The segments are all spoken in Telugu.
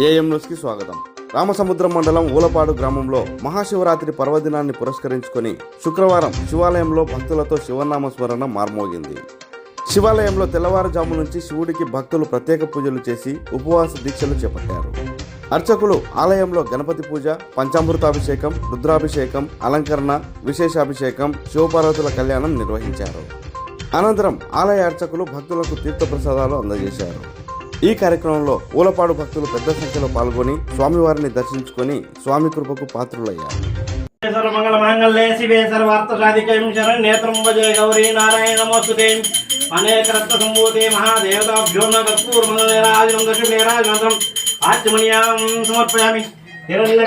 ఏఎం న్యూస్కి స్వాగతం. రామసముద్రం మండలం ఊలపాడు గ్రామంలో మహాశివరాత్రి పర్వదినాన్ని పురస్కరించుకొని శుక్రవారం శివాలయంలో భక్తులతో శివనామ స్మరణ మార్మోగింది. శివాలయంలో తెల్లవారుజాము నుంచి శివుడికి భక్తులు ప్రత్యేక పూజలు చేసి ఉపవాస దీక్షలు చేపట్టారు. అర్చకులు ఆలయంలో గణపతి పూజ పంచామృతాభిషేకం రుద్రాభిషేకం అలంకరణ విశేషాభిషేకం శివపార్వతుల కళ్యాణం నిర్వహించారు. అనంతరం ఆలయ అర్చకులు భక్తులకు తీర్థప్రసాదాలు అందజేశారు. ఈ కార్యక్రమంలో ఊలపాడు భక్తులు పెద్ద సంఖ్యలో పాల్గొని స్వామివారిని దర్శించుకొని స్వామి కృపకు పాత్రులయ్యారు. సర్వమంగళ మాంగళ్యే శివే సర్వార్థ సాధికం శరణ్ నేత్రం భజే గౌరీ నారాయణ నమోస్తుతే అనేక రత్న సంభూతే మహాదేవతాభ్యో కర్పూర్ మంగళరాజం దశమేరాజమంత్రం ఆత్మనీయాం సమర్పయామి హిరణ్య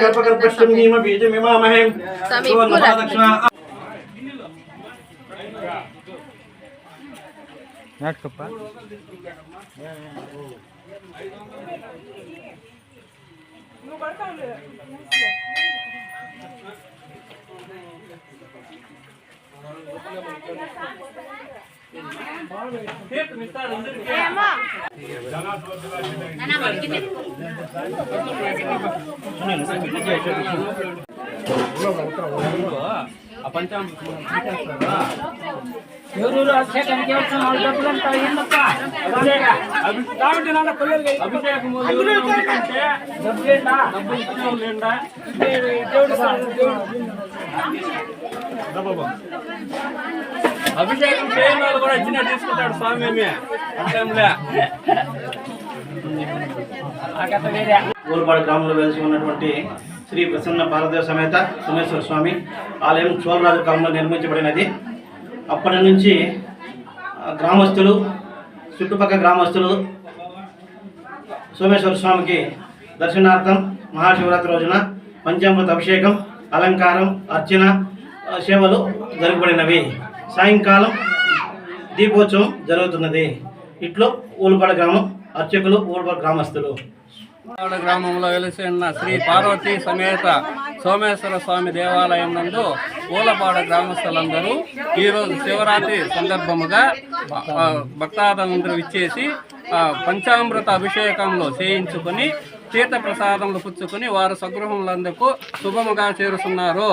భీమ బీజమిమామహే స్వామి, ఎక్కువ దక్షిణ ఎవరు అభిషేకానికి వచ్చిన వాళ్ళ డబ్బులంతా కాబట్టి నాన్న పిల్లలకి దేవుడు దేవుడు అభిషేకం చేయని వాళ్ళు కూడా ఇచ్చిన తీసుకుంటాడు స్వామి ఏమి. అట్లేంలే. ఊరుపాడు గ్రామంలో వెలిసి ఉన్నటువంటి శ్రీ ప్రసన్న పార్వదేవ సమేత సోమేశ్వర స్వామి ఆలయం చోళరాజు కాలంలో నిర్మించబడినది. అప్పటి నుంచి గ్రామస్తులు చుట్టుపక్కల గ్రామస్తులు సోమేశ్వర స్వామికి దర్శనార్థం మహాశివరాత్రి రోజున పంచామృత అభిషేకం అలంకారం అర్చన సేవలు జరగబడినవి. సాయంకాలం దీపోత్సవం జరుగుతున్నది. ఇట్లో ఊలుపాడ గ్రామం అర్చకులు ఊలుపాడ గ్రామస్తులు. గ్రామంలో వెలిసిన ఉన్న శ్రీ పార్వతి సమేత సోమేశ్వర స్వామి దేవాలయం నందు పూలపాడ గ్రామస్తులందరూ ఈరోజు శివరాత్రి సందర్భముగా భక్తాదందరూ భక్తాదులందరూ ఇచ్చేసి పంచామృత అభిషేకంలో చేయించుకొని తీర్థ ప్రసాదములు పుచ్చుకుని వారు స్వగృహములందుకు శుభముగా చేరుతున్నారు